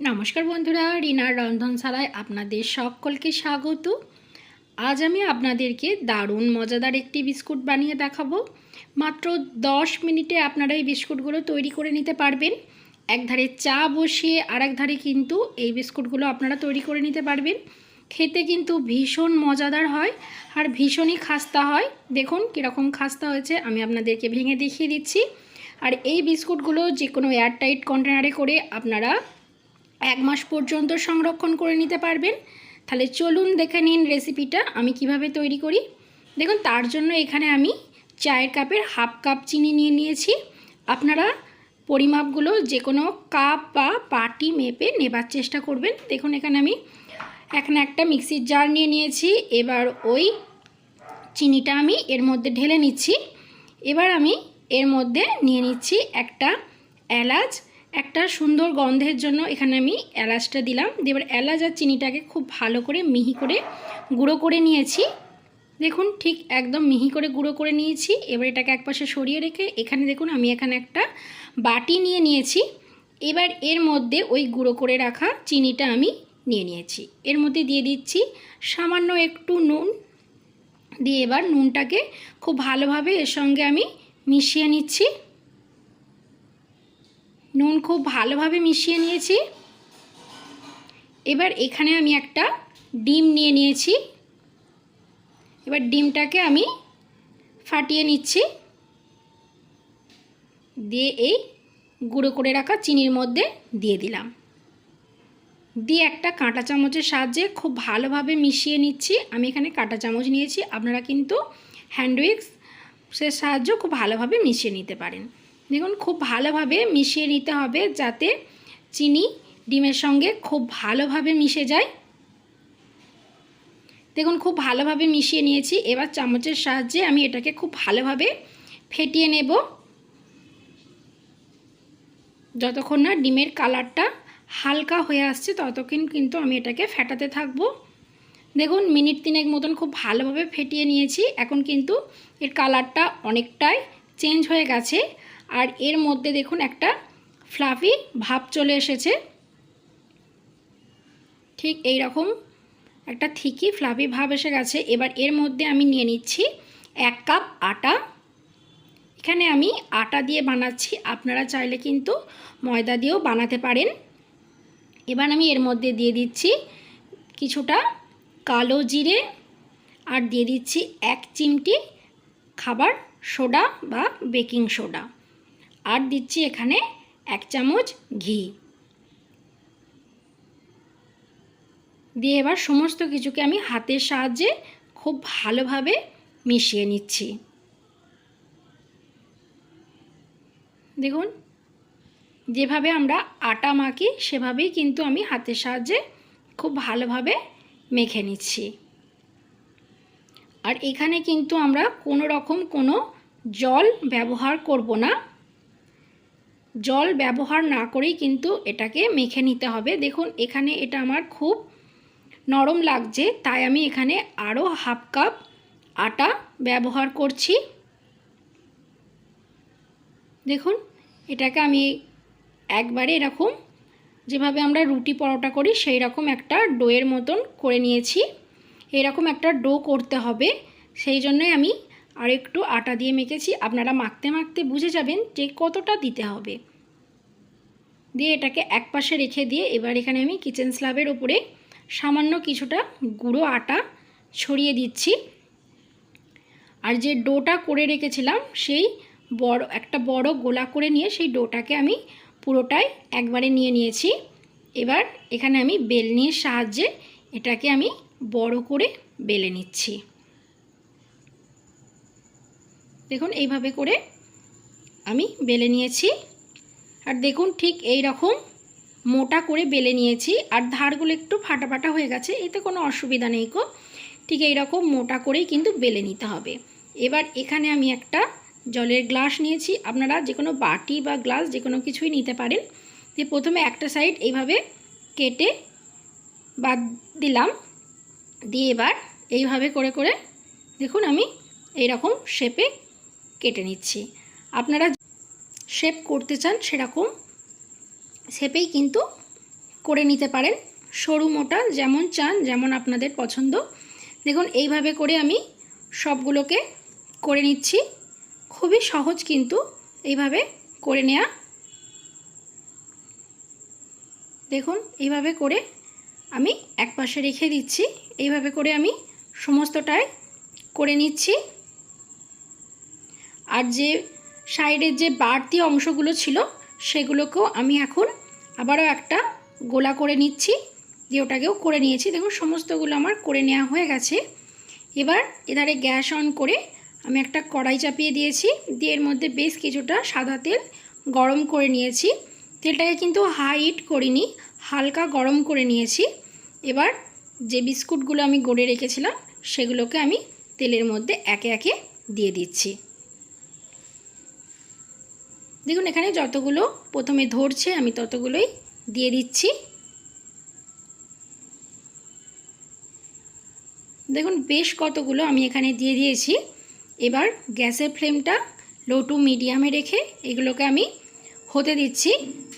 নমস্কার বন্ধুরা রিনার রন্ধনশালায় আপনাদের সকলকে স্বাগত। আজ আমি আপনাদেরকে দারুণ মজাদার একটি বিস্কুট বানিয়ে দেখাবো। মাত্র দশ মিনিটে আপনারা এই বিস্কুটগুলো তৈরি করে নিতে পারবেন। এক ধারে চা বসিয়ে আর এক ধারে কিন্তু এই বিস্কুটগুলো আপনারা তৈরি করে নিতে পারবেন। খেতে কিন্তু ভীষণ মজাদার হয় আর ভীষণই খাস্তা হয়। দেখুন কীরকম খাস্তা হয়েছে, আমি আপনাদেরকে ভেঙে দেখিয়ে দিচ্ছি। আর এই বিস্কুটগুলো যে কোনো এয়ারটাইট কন্টেনারে করে আপনারা এক মাস পর্যন্ত সংরক্ষণ করে নিতে পারবেন। তাহলে চলুন দেখে নিন রেসিপিটা আমি কীভাবে তৈরি করি। দেখুন, তার জন্য এখানে আমি চায়ের কাপের হাফ কাপ চিনি নিয়ে নিয়েছি। আপনারা পরিমাপগুলো যে কোনো কাপ বা পাটি মেপে নেবার চেষ্টা করবেন। দেখুন, এখানে আমি এখানে একটা মিক্সির জার নিয়ে নিয়েছি। এবার ওই চিনিটা আমি এর মধ্যে ঢেলে নিচ্ছি। এবার আমি এর মধ্যে নিয়ে নিচ্ছি একটা এলাচ একটা সুন্দর গন্ধের জন্য এখানে আমি এলাচটা দিলাম। দিয়ে এবার এলাচ আর চিনিটাকে খুব ভালো করে মিহি করে গুঁড়ো করে নিয়েছি। দেখুন, ঠিক একদম মিহি করে গুঁড়ো করে নিয়েছি। এবার এটাকে একপাশে সরিয়ে রেখে এখানে দেখুন, আমি এখানে একটা বাটি নিয়ে নিয়েছি। এবার এর মধ্যে ওই গুঁড়ো করে রাখা চিনিটা আমি নিয়ে নিয়েছি। এর মধ্যে দিয়ে দিচ্ছি সামান্য একটু নুন। দিয়ে এবার নুনটাকে খুব ভালোভাবে এর সঙ্গে আমি মিশিয়ে নিচ্ছি। নুন খুব ভালোভাবে মিশিয়ে নিয়েছি। এবার এখানে আমি একটা ডিম নিয়ে নিয়েছি। এবার ডিমটাকে আমি ফাটিয়ে নিচ্ছি। দিয়ে এই গুঁড়ো করে রাখা চিনির মধ্যে দিয়ে দিলাম। দিয়ে একটা কাঁটা চামচের সাহায্যে খুব ভালোভাবে মিশিয়ে নিচ্ছি। আমি এখানে কাঁটা চামচ নিয়েছি। আপনারা কিন্তু হ্যান্ডউইক্সের সাহায্য খুব ভালোভাবে মিশিয়ে নিতে পারেন। দেখুন, খুব ভালোভাবে মিশিয়ে নিতে হবে যাতে চিনি ডিমের সঙ্গে খুব ভালোভাবে মিশে যায়। দেখুন, খুব ভালোভাবে মিশিয়ে নিয়েছি। এবার চামচের সাহায্যে আমি এটাকে খুব ভালোভাবে ফেটিয়ে নেব। যতক্ষণ না ডিমের কালারটা হালকা হয়ে আসছে, ততক্ষণ কিন্তু আমি এটাকে ফেটাতে থাকব। দেখুন, মিনিট তিনেক মতন খুব ভালোভাবে ফেটিয়ে নিয়েছি। এখন কিন্তু এর কালারটা অনেকটাই চেঞ্জ হয়ে গেছে। আর এর মধ্যে দেখুন একটা ফ্লাফি ভাব চলে এসেছে। ঠিক এই রকম একটা থিকি ফ্লাফি ভাব এসে গেছে। এবার এর মধ্যে আমি নিয়ে নিচ্ছি এক কাপ আটা। এখানে আমি আটা দিয়ে বানাচ্ছি। আপনারা চাইলে কিন্তু ময়দা দিয়েও বানাতে পারেন। এবার আমি এর মধ্যে দিয়ে দিচ্ছি কিছুটা কালো জিরে আর দিয়ে দিচ্ছি এক চিমটি খাবার সোডা বা বেকিং সোডা। আর দিচ্ছি এখানে এক চামচ ঘি। দিয়ে এবার সমস্ত কিছুকে আমি হাতের সাহায্যে খুব ভালোভাবে মিশিয়ে নিচ্ছি। দেখুন, যেভাবে আমরা আটা মাখি, সেভাবেই কিন্তু আমি হাতের সাহায্যে খুব ভালোভাবে মেখে নিচ্ছি। আর এখানে কিন্তু আমরা কোনো রকম কোনো জল ব্যবহার করব না। জল ব্যবহার না করেই কিন্তু এটাকে মেখে নিতে হবে। দেখুন, এখানে এটা আমার খুব নরম লাগছে, তাই আমি এখানে আরও হাফ কাপ আটা ব্যবহার করছি। দেখুন, এটাকে আমি একবারে এরকম, যেভাবে আমরা রুটি পরোটা করি সেই রকম একটা ডোয়ের মতন করে নিয়েছি। এরকম একটা ডো করতে হবে, সেই জন্যই আমি আর একটু আটা দিয়ে মেখেছি। আপনারা মাখতে মাখতে বুঝে যাবেন যে কতটা দিতে হবে। দিয়ে এটাকে এক পাশে রেখে দিয়ে এবার এখানে আমি কিচেন স্ল্যাবের ওপরে সামান্য কিছুটা গুঁড়ো আটা ছড়িয়ে দিচ্ছি। আর যে ডোটা করে রেখেছিলাম, সেই বড়, একটা বড় গোলা করে নিয়ে সেই ডোটাকে আমি পুরোটাই একবারে নিয়ে নিয়েছি। এবার এখানে আমি বেলনির সাহায্যে এটাকে আমি বড় করে বেলে নিচ্ছি। দেখুন, এইভাবে করে আমি বেলে নিয়েছি। আর দেখুন, ঠিক এই রকম মোটা করে বেলে নিয়েছি। আর ধারগুলো একটু ফাটা ফাটা হয়ে গেছে, এতে কোনো অসুবিধা নেই কো ঠিক এই রকম মোটা করেই কিন্তু বেলে নিতে হবে। এবার এখানে আমি একটা জলের গ্লাস নিয়েছি। আপনারা যে কোনো বাটি বা গ্লাস যে কোনো কিছুই নিতে পারেন। যে প্রথমে একটা সাইড এইভাবে কেটে বাদ দিলাম। দিয়ে এবার এইভাবে করে করে দেখুন আমি এই রকম শেপে কেটে নিচ্ছি। আপনারা শেপ করতে চান সেরকম শেপেই কিন্তু করে নিতে পারেন। সরু, মোটা যেমন চান, যেমন আপনাদের পছন্দ। দেখুন, এইভাবে করে আমি সবগুলোকে করে নিচ্ছি। খুবই সহজ কিন্তু এইভাবে করে নেওয়া দেখুন, এইভাবে করে আমি এক পাশে রেখে দিচ্ছি। এইভাবে করে আমি সমস্তটাই করে নিচ্ছি। আর যে সাইডের যে বাড়তি অংশগুলো ছিল সেগুলোকেও আমি এখন আবারও একটা গোলা করে নিচ্ছি, দিয়ে ওটাকেও করে নিয়েছি। দেখুন, সমস্তগুলো আমার করে নেওয়া হয়ে গেছে। এবার এধারে গ্যাস অন করে আমি একটা কড়াই চাপিয়ে দিয়েছি, দিয়ে এর মধ্যে বেশ কিছুটা সাদা তেল গরম করে নিয়েছি। তেলটাকে কিন্তু হাই হিট করিনি, হালকা গরম করে নিয়েছি। এবার যে বিস্কুটগুলো আমি গড়ে রেখেছিলাম, সেগুলোকে আমি তেলের মধ্যে একে একে দিয়ে দিচ্ছি। দেখুন, এখানে যতগুলো প্রথমে ধরছে, আমি ততগুলোই দিয়ে দিচ্ছি। দেখুন, বেশ কতগুলো আমি এখানে দিয়ে দিয়েছি। এবার গ্যাসের ফ্লেমটা লো টু মিডিয়ামে রেখে এগুলোকে আমি হতে দিচ্ছি।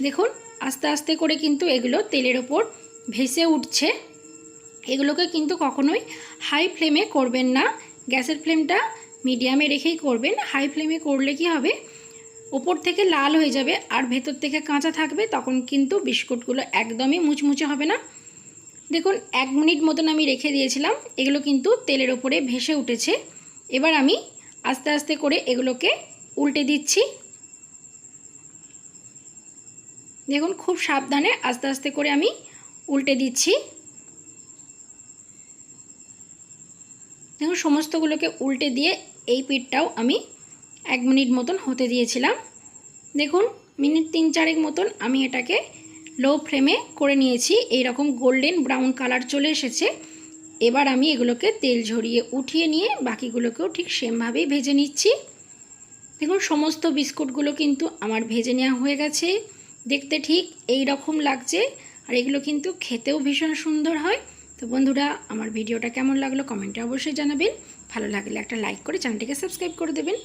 দেখুন, আস্তে আস্তে করে কিন্তু এগুলো তেলের ওপর ভেসে উঠছে। এগুলোকে কিন্তু কখনোই হাই ফ্লেমে করবেন না। গ্যাসের ফ্লেমটা মিডিয়ামে রেখেই করবেন। হাই ফ্লেমে করলে কি হবে? ওপর থেকে লাল হয়ে যাবে আর ভেতর থেকে কাঁচা থাকবে, তখন কিন্তু বিস্কুটগুলো একদমই মুচমুচে হবে না। দেখুন, এক মিনিট মতন আমি রেখে দিয়েছিলাম, এগুলো কিন্তু তেলের ওপরে ভেসে উঠেছে। এবার আমি আস্তে আস্তে করে এগুলোকে উল্টে দিচ্ছি। দেখুন, খুব সাবধানে আস্তে আস্তে করে আমি উল্টে দিচ্ছি। দেখুন, সমস্তগুলোকে উল্টে দিয়ে এই পিঠটাও আমি এক মিনিট মতন হতে দিয়েছিলাম। দেখুন, মিনিট তিন চারেক মতন আমি এটাকে লো ফ্লেমে করে নিয়েছি। এই রকম গোল্ডেন ব্রাউন কালার চলে এসেছে। এবার আমি এগুলোকে তেল ঝরিয়ে উঠিয়ে নিয়ে বাকিগুলোকেও ঠিক সেমভাবেই ভেজে নিচ্ছি। দেখুন, সমস্ত বিস্কুটগুলো কিন্তু আমার ভেজে নেওয়া হয়ে গেছে। দেখতে ঠিক এই রকম লাগছে। আর এগুলো কিন্তু খেতেও ভীষণ সুন্দর হয়। তো বন্ধুরা, আমার ভিডিওটা কেমন লাগল কমেন্টে অবশ্যই জানাবেন। ভালো লাগলে একটা লাইক করে চ্যানেলটিকে সাবস্ক্রাইব করে দেবেন।